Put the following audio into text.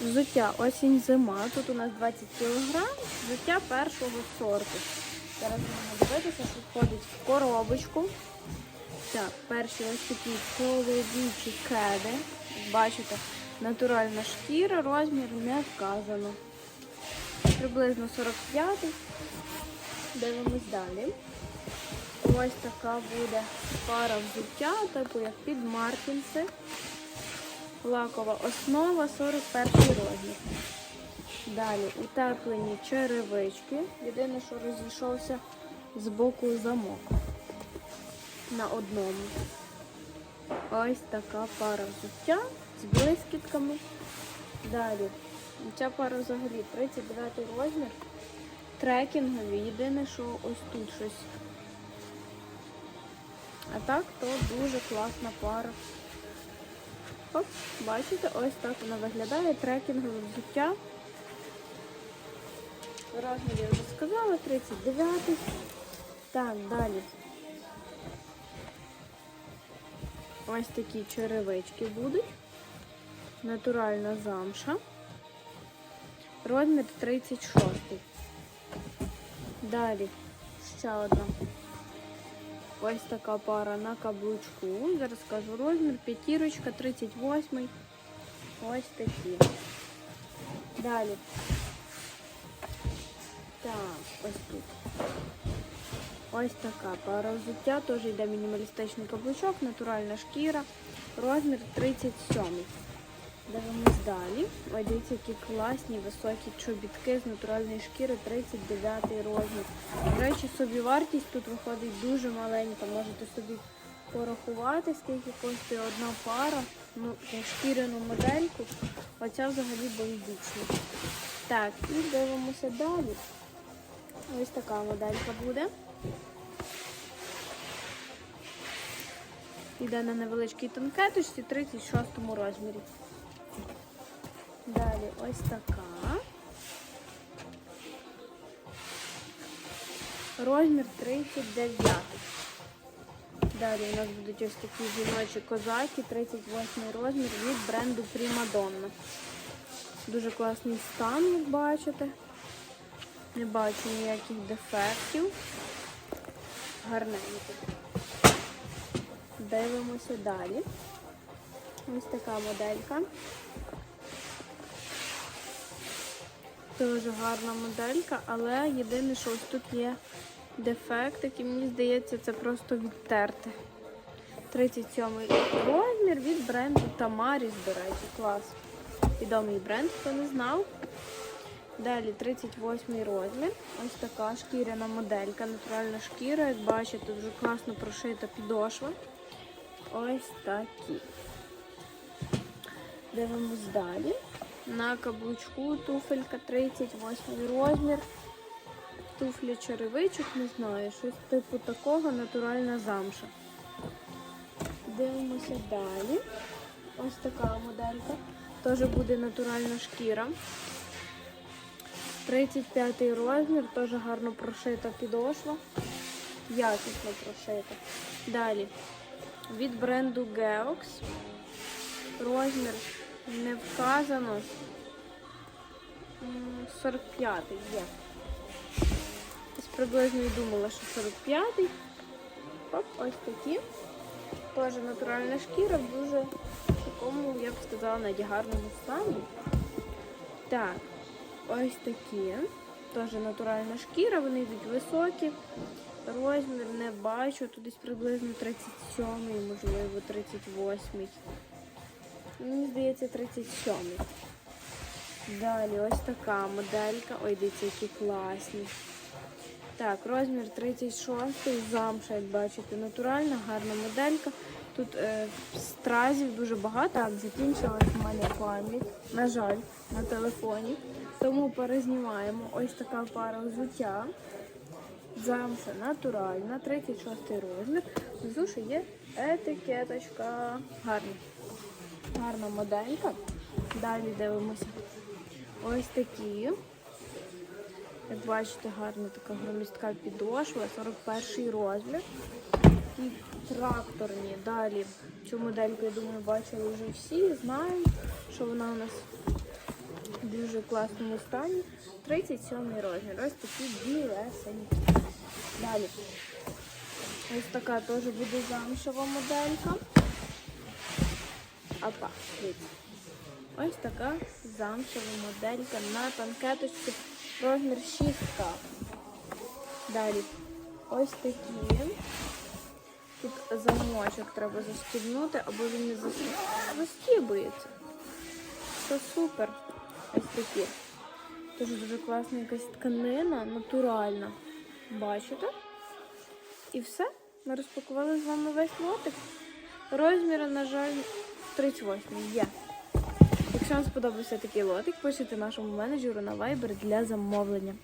Взуття осінь-зима. Тут у нас 20 кг. Взуття першого сорту. Зараз будемо дивитися, що входить в коробочку. Так, перші ось такі чоловічі кеди. Бачите, натуральна шкіра, розмір не вказано. Приблизно 45. Дивимось далі. Ось така буде пара взуття, типу як під Мартінси. Лакова основа 41 розмір. Далі утеплені черевички. Єдине, що розійшовся з боку замок. На одному. Ось така пара взуття з блискітками. Далі. Ця пара взагалі 39 розмір. Трекінгові. Єдине, що ось тут щось. А так, то дуже класна пара. Оп, бачите, ось так вона виглядає. Трекінгове взуття. Розмір я вже сказала, 39. Так, далі. Ось такі черевички будуть. Натуральна замша. Розмір 36. Далі ще одна. Ось така пара на каблучку. Зараз скажу розмір. П'ятірочка, 38. Ось такі. Далі. Так, ось тут. Ось така пара взуття. Теж йде мінімалістичний каблучок, натуральна шкіра. Розмір 37. Дивимось далі. Ой, дивіться, які класні високі чобітки з натуральної шкіри 39 розмір. До речі, собівартість тут виходить дуже маленька. Можете собі порахувати, скільки коштує одна пара. Ну, шкіряну модельку. Оця взагалі бомбічна. Так, і дивимося далі. Ось така моделька буде. Йде на невеличкій тонкеточці 36 розмірі. Далі ось така. Розмір 39. Далі у нас будуть ось такі жіночі козаки, 38 розмір від бренду Primadonna. Дуже класний стан, як бачите. Не бачу ніяких дефектів. Гарненько. Дивимося далі. Ось така моделька. Дуже гарна моделька, але єдине, що ось тут є дефект, який мені здається, це просто відтерти. 37 розмір від бренду Tamaris, до речі, клас. Відомий бренд, хто не знав. Далі 38 розмір. Ось така шкіряна моделька, натуральна шкіра. Як бачите, дуже класно прошита підошва. Ось такі. Дивимось далі. На каблучку туфелька 38 розмір. Туфля черевичок, не знаю, щось типу такого, натуральна замша. Дивимося далі. Ось така моделька. Теж буде натуральна шкіра. 35 розмір, теж гарно прошита підошва. Якісно прошита. Далі. Від бренду Geox. Розмір не вказано. М, 45 є. Ось приблизно і думала, що 45-й. Оп, ось такі. Теж натуральна шкіра в дуже такому, я б сказала, навіть гарному стані. Так, ось такі. Теж натуральна шкіра, вони йдуть високі. Розмір не бачу, тут десь приблизно 37-й, можливо, 38-й. Мені здається, 37. Далі ось така моделька. Ой, дивіться, які класні. Так, розмір 36 замша, як бачите, натуральна, гарна моделька. Тут е, стразів дуже багато. Так, закінчилась в мене пам'ять. На жаль, на телефоні. Тому перезнімаємо ось така пара взуття. Замша натуральна, 36 розмір. Ще є етикеточка. Гарна. Гарна моделька. Далі дивимося. Ось такі. Як бачите, гарна така громістка підошва, 41 розмір. Такі тракторні. Далі цю модельку, я думаю, бачили вже всі. Знаємо, що вона у нас дуже класному стані. 37 розмір. Ось такі білесенькі. Далі. Ось така теж буде замшева моделька. Опа. Ось така замшева моделька на танкеточці розмір 6 Далі ось такі. Тут замочок треба застібнути, або він не застібується. Це супер. Ось такі. Дуже дуже класна якась тканина, натуральна. Бачите? І все. Ми розпакували з вами весь лотик. Розміри, на жаль, 38 є. Якщо вам сподобався такий лотик, пишіть нашому менеджеру на Viber для замовлення.